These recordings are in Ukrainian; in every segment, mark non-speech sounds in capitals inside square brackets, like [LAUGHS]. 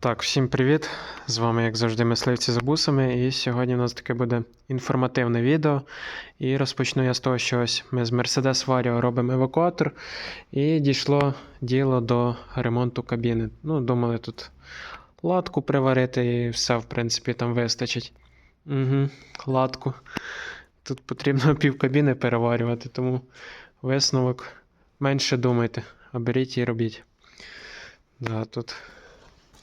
Так, всім привіт! З вами, як завжди, мисливці за бусами. І сьогодні у нас таке буде інформативне відео. І розпочну я з того, що ось ми з Mercedes Vario робимо евакуатор. І дійшло діло до ремонту кабіни. Ну, думали тут латку приварити, і все, в принципі, там вистачить. Угу, латку. Тут потрібно [LAUGHS] пів кабіни переварювати, тому висновок менше думайте, а беріть і робіть. Да, тут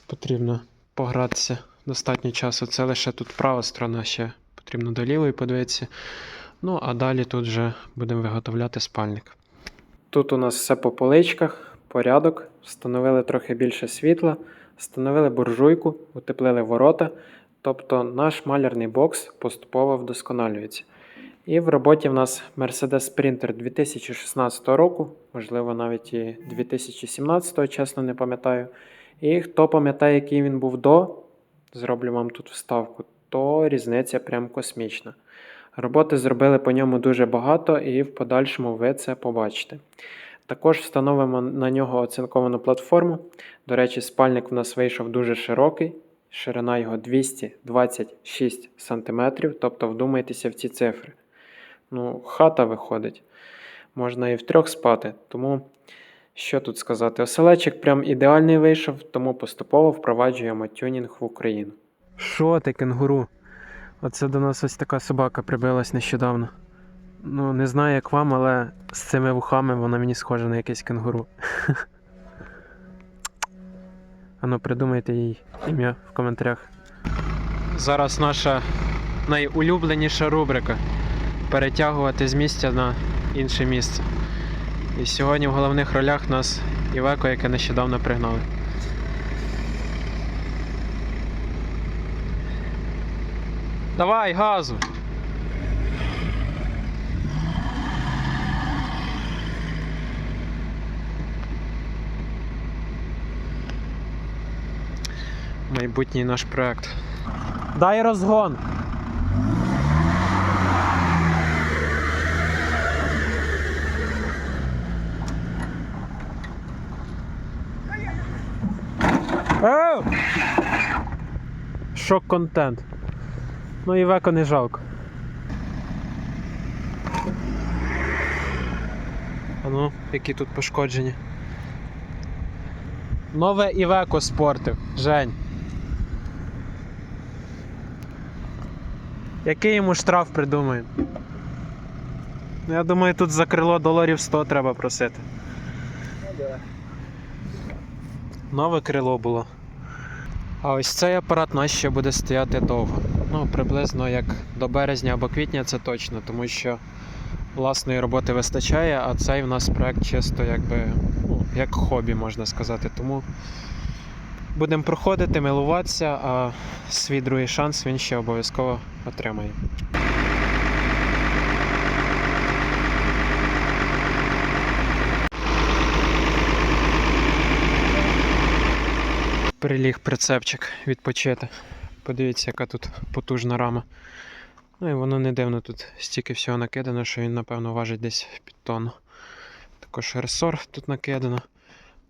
потрібно погратися достатньо часу. Це лише тут права сторона, ще потрібно до лівої подивитися. Ну, а далі тут вже будемо виготовляти спальник. Тут у нас все по поличках, порядок. Встановили трохи більше світла, встановили буржуйку, утеплили ворота. Тобто наш малярний бокс поступово вдосконалюється. І в роботі в нас Mercedes Sprinter 2016 року, можливо, навіть і 2017, чесно не пам'ятаю. І хто пам'ятає, який він був до, зроблю вам тут вставку, то різниця прям космічна. Роботи зробили по ньому дуже багато, і в подальшому ви це побачите. Також встановимо на нього оцинковану платформу. До речі, спальник у нас вийшов дуже широкий, ширина його 226 см, тобто вдумайтеся в ці цифри. Ну, хата виходить. Можна і в трьох спати, тому що тут сказати? Оселечик прям ідеальний вийшов, тому поступово впроваджуємо тюнінг в Україну. Що ти, кенгуру? Оце до нас ось така собака прибилась нещодавно. Ну, не знаю, як вам, але з цими вухами вона мені схожа на якесь кенгуру. [LAUGHS] Ану, придумайте їй ім'я в коментарях. Зараз наша найулюбленіша рубрика перетягувати з місця на інше місце. І сьогодні в головних ролях нас Івеко, яке нещодавно пригнали. Давай, газу! Майбутній наш проект. Дай розгон! Шок контент. Ну і веко не жалко. А ну, які тут пошкодження. Нове Івеко спортив. Жень. Який йому штраф придумаємо? Ну, Я думаю, тут за крило доларів 100 треба просити. Нове крило було. А ось цей апарат у нас ще буде стояти довго. Ну, приблизно як до березня або квітня це точно, тому що власної роботи вистачає, а цей в нас проект чисто якби, ну, як хобі, можна сказати. Тому будемо проходити, милуватися, а свій другий шанс він ще обов'язково отримає. Приліг прицепчик відпочити. Подивіться, яка тут потужна рама. Ну і воно не дивно тут стільки всього накидано, що він, напевно, важить десь під тонну. Також ресор тут накидано.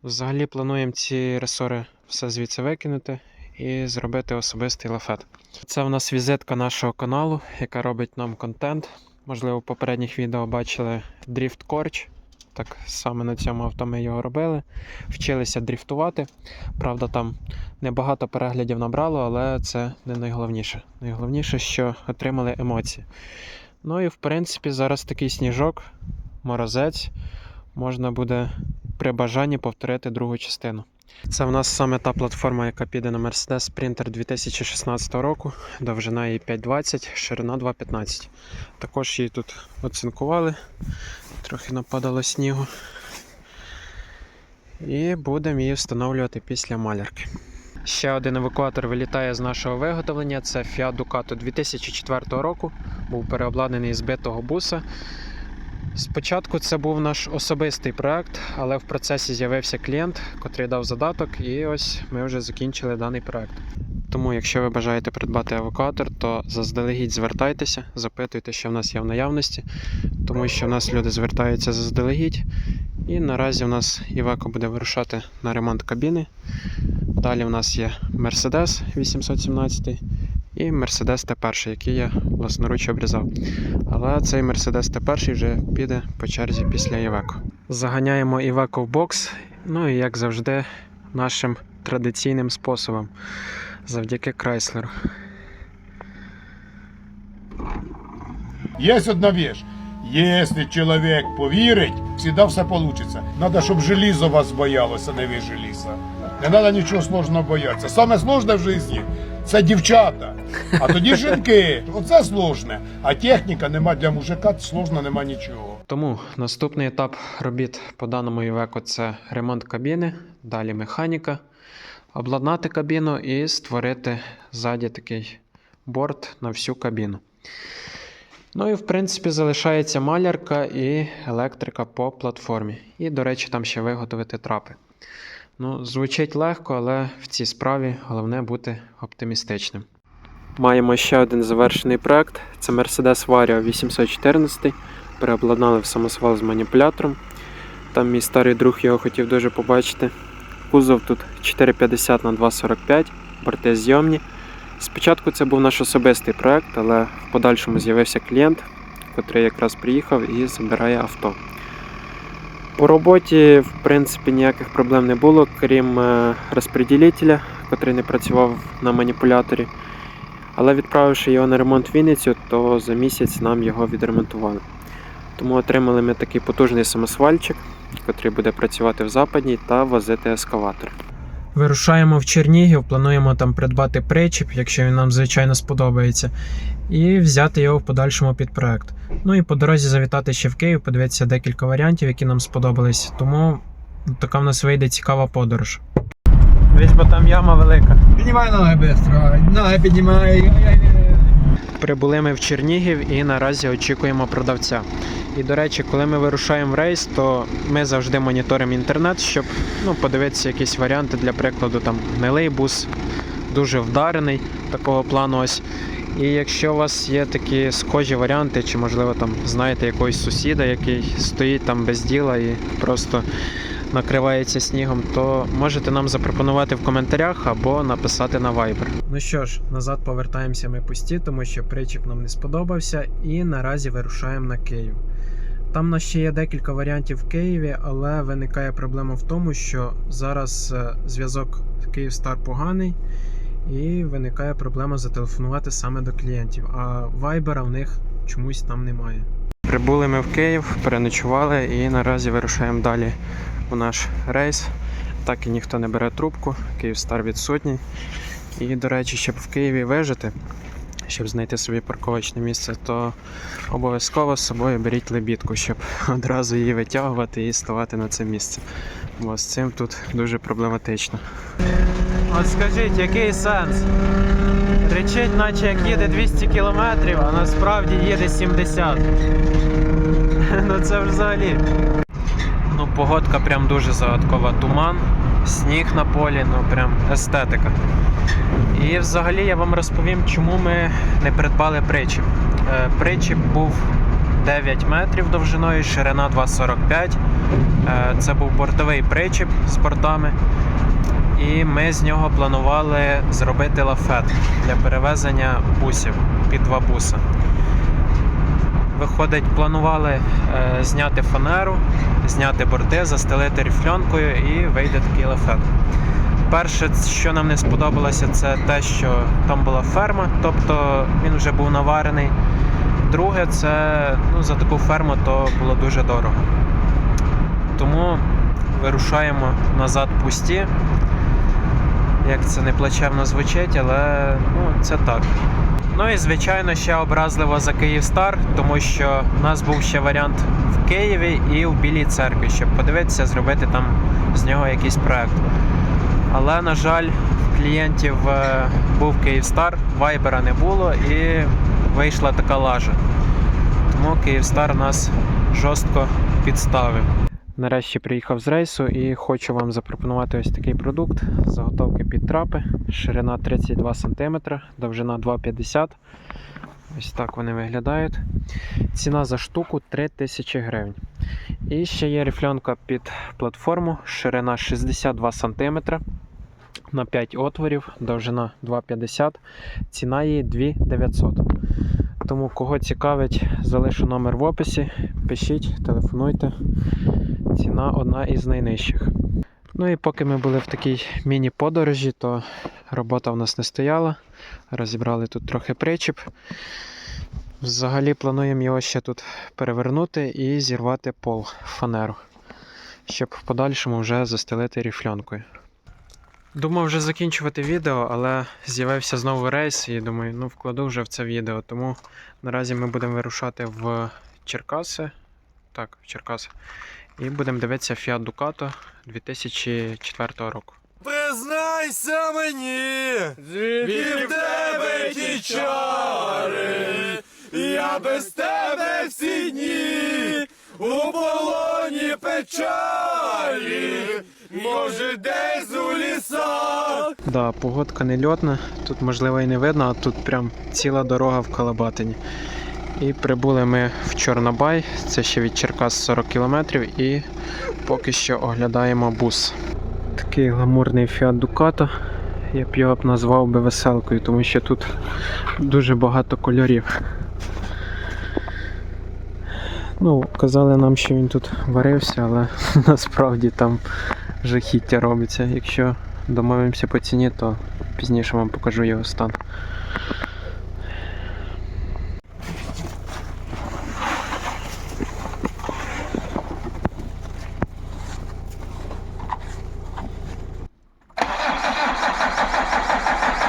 Взагалі плануємо ці ресори все звідси викинути і зробити особистий лафет. Це в нас візитка нашого каналу, яка робить нам контент. Можливо, в попередніх відео бачили Drift Corch. Так саме на цьому авто ми його робили. Вчилися дріфтувати. Правда, там небагато переглядів набрало, але це не найголовніше. Найголовніше, що отримали емоції. Ну і в принципі, зараз такий сніжок, морозець. Можна буде при бажанні повторити другу частину. Це в нас саме та платформа, яка піде на Mercedes Sprinter 2016 року. Довжина її 5,20, ширина 2,15. Також її тут оцинкували, трохи нападало снігу. І будемо її встановлювати після малярки. Ще один евакуатор вилітає з нашого виготовлення. Це Fiat Ducato 2004 року. Був переобладнаний з битого буса. Спочатку це був наш особистий проект, але в процесі з'явився клієнт, котрий дав задаток, і ось ми вже закінчили даний проект. Тому, якщо ви бажаєте придбати евакуатор, то заздалегідь звертайтеся, запитуйте, що в нас є в наявності, тому що в нас люди звертаються заздалегідь. І наразі в нас Івеко буде вирушати на ремонт кабіни. Далі в нас є Mercedes 817 і Mercedes T1, який я власноруч обрізав. Але цей Mercedes T1 вже піде по черзі після Iveco. Заганяємо Iveco в бокс, ну і як завжди, нашим традиційним способом. Завдяки Крайслеру. Есть одна вещь. Если человек поверить, всегда все получится. Надо, чтобы железо вас боялося, не ви желіза. Не треба нічого сложного боятися. Саме сложне в житті це дівчата. А тоді [LAUGHS] жінки. Оце сложне. А техніка нема для мужика, сложно нема нічого. Тому наступний етап робіт по даному Iveco це ремонт кабіни, далі механіка, обладнати кабіну і створити ззаді такий борт на всю кабіну. Ну і в принципі залишається малярка і електрика по платформі. І, до речі, там ще виготовити трапи. Ну, звучить легко, але в цій справі головне бути оптимістичним. Маємо ще один завершений проект. Це Mercedes Vario 814. Переобладнали в самосвал з маніпулятором. Там мій старий друг його хотів дуже побачити. Кузов тут 450 на 245, борти зйомні. Спочатку це був наш особистий проект, але в подальшому з'явився клієнт, який якраз приїхав і забирає авто. По роботі, в принципі, ніяких проблем не було, крім е, розподілителя, який не працював на маніпуляторі. Але відправивши його на ремонт в Вінницю, то за місяць нам його відремонтували. Тому отримали ми такий потужний самосвальчик, який буде працювати в западній та возити ескаватор. Вирушаємо в Чернігів, плануємо там придбати причіп, якщо він нам звичайно сподобається, і взяти його в подальшому під проект. Ну і по дорозі завітати ще в Київ, подивитися декілька варіантів, які нам сподобались. Тому така в нас вийде цікава подорож. Весь бо там яма велика. Піднімай ноги бистро, ноги піднімай. Прибули ми в Чернігів і наразі очікуємо продавця. І до речі, коли ми вирушаємо в рейс, то ми завжди моніторимо інтернет, щоб ну, подивитися якісь варіанти, для прикладу, там гнилий бус, дуже вдарений такого плану. ось. І якщо у вас є такі схожі варіанти, чи можливо там знаєте якогось сусіда, який стоїть там без діла і просто накривається снігом, то можете нам запропонувати в коментарях або написати на Viber. Ну що ж, назад повертаємося ми пусті, тому що причіп нам не сподобався, і наразі вирушаємо на Київ. Там у нас ще є декілька варіантів в Києві, але виникає проблема в тому, що зараз е, зв'язок Київстар поганий, і виникає проблема зателефонувати саме до клієнтів. А Viber в них чомусь там немає. Прибули ми в Київ, переночували і наразі вирушаємо далі у наш рейс. Так і ніхто не бере трубку, Київстар відсутній. І, до речі, щоб в Києві вижити, щоб знайти собі парковочне місце, то обов'язково з собою беріть лебідку, щоб одразу її витягувати і ставати на це місце. Бо з цим тут дуже проблематично. От скажіть, який сенс? Речить, наче як їде 200 кілометрів, а насправді їде 70. [LAUGHS] ну це взагалі. Ну, погодка прям дуже загадкова. Туман, сніг на полі, ну прям естетика. І взагалі я вам розповім, чому ми не придбали причіп. Е, Причіп був 9 метрів довжиною, ширина 2,45. Е, Це був бортовий причіп з бортами. І ми з нього планували зробити лафет для перевезення бусів під два буси. Виходить, планували е, зняти фанеру, зняти борти, застелити ріфльонкою і вийде такий лафет. Перше, що нам не сподобалося, це те, що там була ферма, тобто він вже був наварений. Друге, це ну, за таку ферму то було дуже дорого. Тому вирушаємо назад пусті. Як це не плачевно звучить, але ну, це так. Ну і звичайно ще образливо за Київстар, тому що у нас був ще варіант в Києві і в Білій церкві, щоб подивитися, зробити там з нього якийсь проект. Але, на жаль, клієнтів е, був Київстар, вайбера не було і вийшла така лажа. Тому Київстар нас жорстко підставив. Нарешті приїхав з рейсу і хочу вам запропонувати ось такий продукт. Заготовки під трапи, ширина 32 см, довжина 2,50 Ось так вони виглядають. Ціна за штуку 3000 гривень. І ще є рифльонка під платформу, ширина 62 см, на 5 отворів, довжина 2,50, ціна її 2,900. Тому кого цікавить, залишу номер в описі, пишіть, телефонуйте. Ціна одна із найнижчих. Ну і поки ми були в такій міні-подорожі, то робота в нас не стояла. Розібрали тут трохи причіп. Взагалі плануємо його ще тут перевернути і зірвати пол фанеру, щоб в подальшому вже застелити ріфлянкою. Думав вже закінчувати відео, але з'явився знову рейс і думаю, ну вкладу вже в це відео. Тому наразі ми будемо вирушати в Черкаси. Так, в Черкаси. І будемо дивитися Fiat Ducato 2004 року. Признайся мені, звідки в тебе ті чари, я без тебе всі дні, у полоні печалі, може десь у лісах. Да, погодка не льотна, тут можливо і не видно, а тут прям ціла дорога в Калабатині. І прибули ми в Чорнобай, це ще від Черкас 40 кілометрів, і поки що оглядаємо бус. Такий гламурний Fiat Ducato. Я б його б назвав би веселкою, тому що тут дуже багато кольорів. Ну, казали нам, що він тут варився, але [LAUGHS] насправді там жахіття робиться. Якщо домовимося по ціні, то пізніше вам покажу його стан.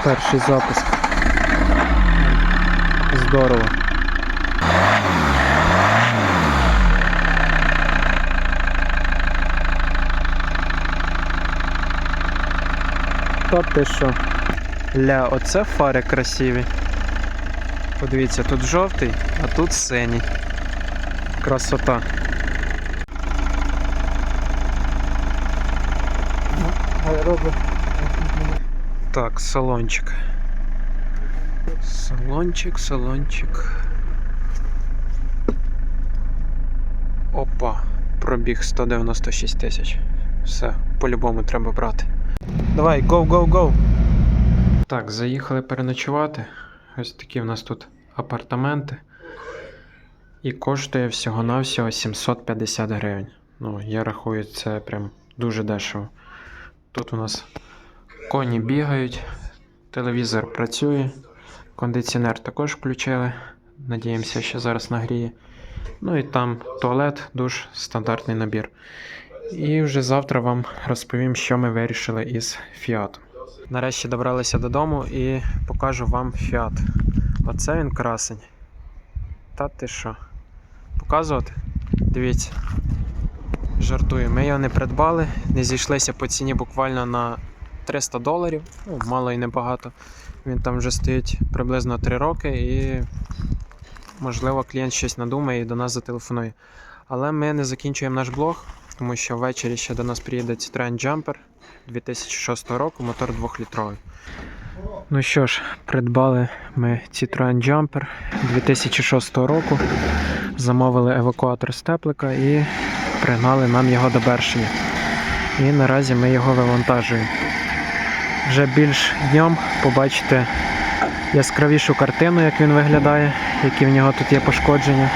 Перший запуск. Здорово. Та ти що? Ля, оце фари красиві. Подивіться, тут жовтий, а тут синій. Красота. Так, салончик. Салончик, салончик. Опа, пробіг 196 тисяч. Все, по-любому треба брати. Давай, go, go, go. Так, заїхали переночувати. Ось такі в нас тут апартаменти. І коштує всього-навсього 750 гривень. Ну, я рахую, це прям дуже дешево. Тут у нас коні бігають, телевізор працює, кондиціонер також включили. Надіємося, що зараз нагріє. Ну і там туалет, душ, стандартний набір. І вже завтра вам розповім, що ми вирішили із Fiat. Нарешті добралися додому і покажу вам Fiat. Оце він красень. Та ти що? Показувати? Дивіться. Жартую, ми його не придбали, не зійшлися по ціні буквально на 300 доларів, ну, мало і небагато. Він там вже стоїть приблизно 3 роки і, можливо, клієнт щось надумає і до нас зателефонує. Але ми не закінчуємо наш блог, тому що ввечері ще до нас приїде Citroen Jumper 2006 року, мотор 2-літровий. Ну що ж, придбали ми Citroen Jumper 2006 року, замовили евакуатор з теплика і пригнали нам його до Бершеня. І наразі ми його вивантажуємо. Вже більш днем побачите яскравішу картину, як він виглядає, які в нього тут є пошкодження.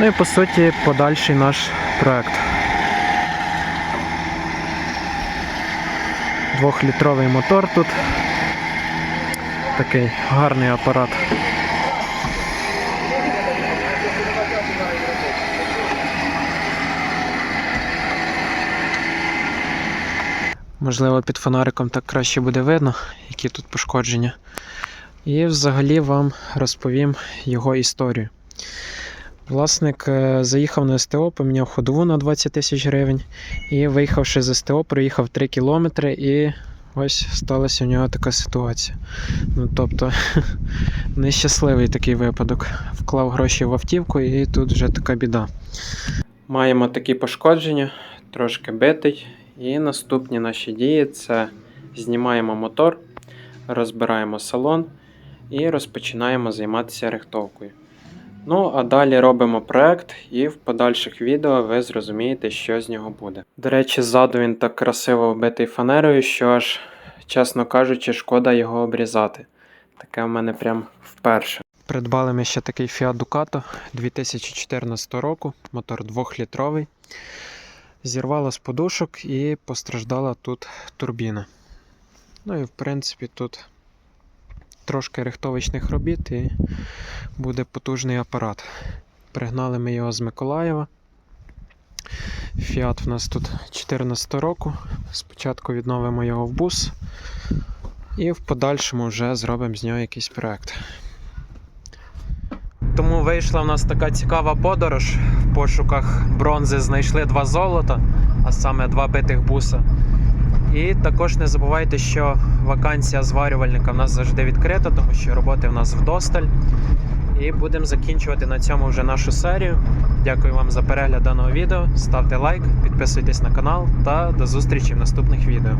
Ну і по суті подальший наш проект. Двохлітровий мотор тут. Такий гарний апарат. Можливо, під фонариком так краще буде видно, які тут пошкодження. І взагалі вам розповім його історію. Власник е, заїхав на СТО, поміняв ходову на 20 тисяч гривень і, виїхавши з СТО, проїхав 3 кілометри і ось сталася у нього така ситуація. Ну, тобто, [LAUGHS] нещасливий такий випадок. Вклав гроші в автівку і тут вже така біда. Маємо такі пошкодження, трошки битий. І наступні наші дії це знімаємо мотор, розбираємо салон і розпочинаємо займатися рихтовкою. Ну, а далі робимо проект, і в подальших відео ви зрозумієте, що з нього буде. До речі, ззаду він так красиво вбитий фанерою, що аж, чесно кажучи, шкода його обрізати. Таке в мене прям вперше. Придбали ми ще такий Fiat Ducato 2014 року, мотор 2-літровий. Зірвало з подушок і постраждала тут турбіна. Ну і в принципі тут трошки рихтовочних робіт і буде потужний апарат. Пригнали ми його з Миколаєва. Фіат в нас тут 14 року. Спочатку відновимо його в бус, і в подальшому вже зробимо з нього якийсь проект. Тому вийшла в нас така цікава подорож. Пошуках бронзи знайшли два золота, а саме два битих буса. І також не забувайте, що вакансія зварювальника в нас завжди відкрита, тому що роботи в нас вдосталь. І будемо закінчувати на цьому вже нашу серію. Дякую вам за перегляд даного відео. Ставте лайк, підписуйтесь на канал та до зустрічі в наступних відео.